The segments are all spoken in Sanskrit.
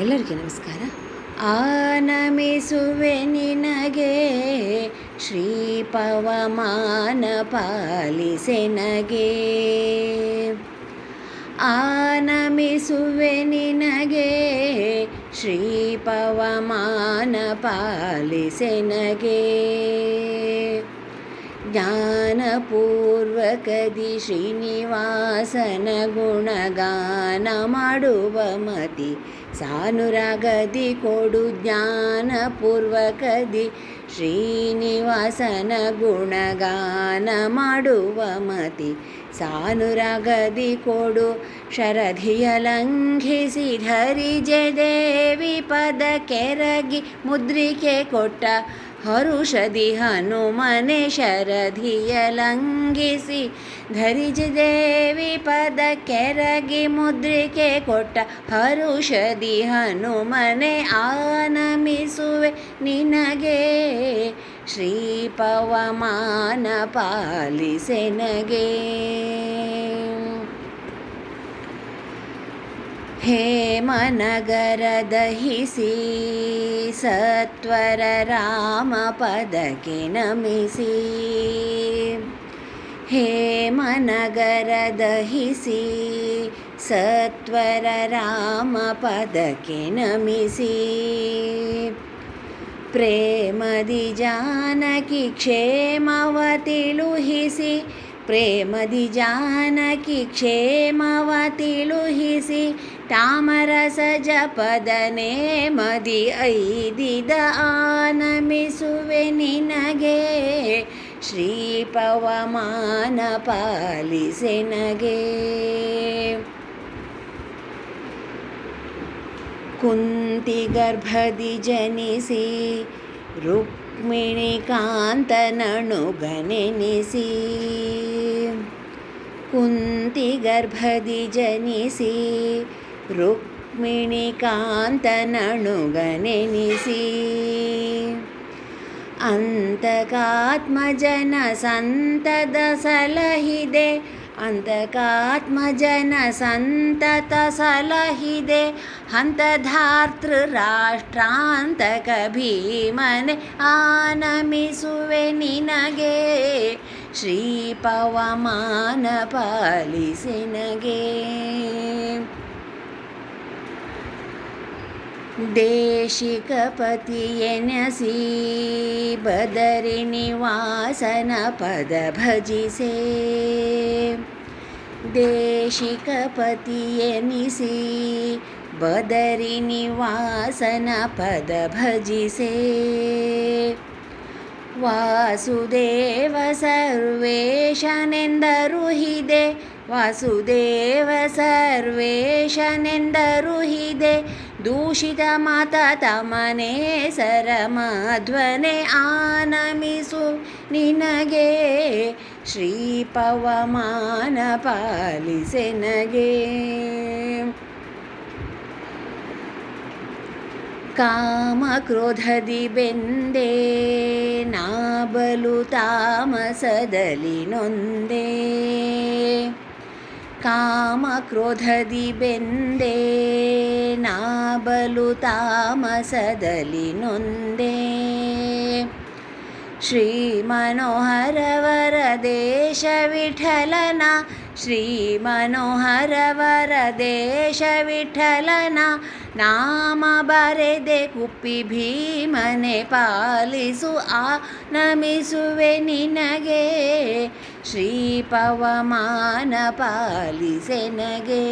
ಎಲ್ಲರಿಗೂ ನಮಸ್ಕಾರ. ಆನಮಿಸುವೆ ನಿನಗೆ ಶ್ರೀ ಪವಮಾನ ಪಾಲಿಸೆನಗೆ ಆನಮಿಸುವೆ ನಿನಗೆ ಶ್ರೀ ಪವಮಾನ ಪಾಲಿಸೆನಗೆ ಜ್ಞಾನಪೂರ್ವಕದಿ ಶ್ರೀನಿವಾಸನ ಗುಣಗಾನ ಮಾಡುವ ಮತಿ ಸಾನುರಾಗದಿ ಕೊಡು ಜ್ಞಾನಪೂರ್ವಕದಿ ಶ್ರೀನಿವಾಸನ ಗುಣಗಾನ ಮಾಡುವ ಮತಿ. ಸಾನುರಾಗದಿ ಕೊಡು ಶರಧಿಯ ಲಂಘಿಸಿ ಧರಿಜೆ ದೇವಿ ಪದ ಕೆರಗಿ ಮುದ್ರಿಕೆ ಕೊಟ್ಟ ಹರುಷದಿ ಹನುಮನೆ ಶರಧಿಯ ಲಂಘಿಸಿ, ಧರಿಜ ದೇವಿ ಪದ ಕೆರಗಿ ಮುದ್ರಿಕೆ ಕೊಟ್ಟ ಹರುಷದಿ ಹನುಮನೆ ಆನಮಿಸುವೆ ನಿನಗೆ. ಶ್ರೀ ಪವಮಾನ ಪಾಲಿಸೆನಗೆ हेमनगरदहिसि म नगर दहिसी सत्वर राम पदके नमिसिम सत्वर राम नमिसि प्रेमदि जानकि क्षेमव तिलुहिसि प्रेमदि जानकी क्षेमहिसि ಕ್ಷೇಮವ ತಿಳುಹಿಸಿ ಪ್ರೇಮದಿ ಜಾನಕಿ ಕ್ಷೇಮವ ತಿಳುಹಿಸಿ ತಾಮರಸ ಜಪದನೆ ಮದಿ ಐದಿದ ಆನಮಿಸುವೆ ನಿನಗೆ ಶ್ರೀ ಪವಮಾನ ಪಾಲಿಸೆನಗೆ ಕುಂತಿ ಗರ್ಭದಿ ಜನಿಸಿ ರುಕ್ಮಿಣಿ ಕಾಂತನಣುಗನೆನಿಸಿ ಕುಂತಿ ಗರ್ಭದಿ ಜನಿಸಿ ರುಕ್ಮಿಣಿ ಕಾಂತನಣುಗನೆನಿಸಿ ಅಂತಕಾತ್ಮಜನ ಸಂತದ ಸಲಹಿದೆ ಅಂತಕಾತ್ಮಜನ ಸಂತತ ಸಲಹಿದೆ ಹಂತಧಾತೃ ರಾಷ್ಟ್ರಾಂತಕ ಭೀಮನೆ ಆನಮಿಸುವೆ ನಿನಗೆ ಶ್ರೀ ಪವಮಾನ ಪಾಲಿಸಿನಗೆ देशि बदरिनिवासनपदभजिसे सि बदरिनिवासनपदभजिसे वासुदेव सर्वेशनेन्दरुहिदे वासुदेव सर्वेशनेन्दरुहिदे ದೂಷಿತ ಮಾತ ತಮನೇ ಸರಮಧ್ವನೆ ಆನಮಿಸು ನಿನಗೆ. ಶ್ರೀ ಪವಮಾನ ಪಾಲಿಸೆನಗೆ ಕಾಮ ಕ್ರೋಧದಿ ಬೆಂದೆ, ನಾಬಲು ತಾಮಸದಲ್ಲಿ ನೊಂದೇ. ಕಾಮಕ್ರೋಧದಿ ಬೆಂದೆ ನಾಬಲು ತಾಮಸದಲ್ಲಿ ನೊಂದೆ ಶ್ರೀ ಮನೋಹರವರ ದೇಶ ವಿಠಲನ ಶ್ರೀ ಮನೋಹರವರ ದೇಶ ವಿಠಲನ ನಾಮ ಬರೆದೆ ಕುಪ್ಪಿ ಭೀಮನೆ ಪಾಲಿಸು ಆ ನಮಿಸುವೆ ನಿನಗೆ ಶ್ರೀ ಪವಮಾನ ಪಾಲಿಸೆನಗೆ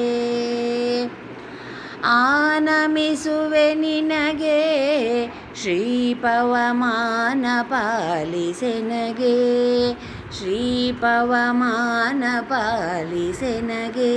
ಆನಮಿಸುವೆ ನಿನಗೆ ಶ್ರೀ ಪವಮಾನ ಪಾಲಿಸೆನಗೆ ಶ್ರೀ ಪವಮಾನ ಪಾಲಿಸೆನಗೆ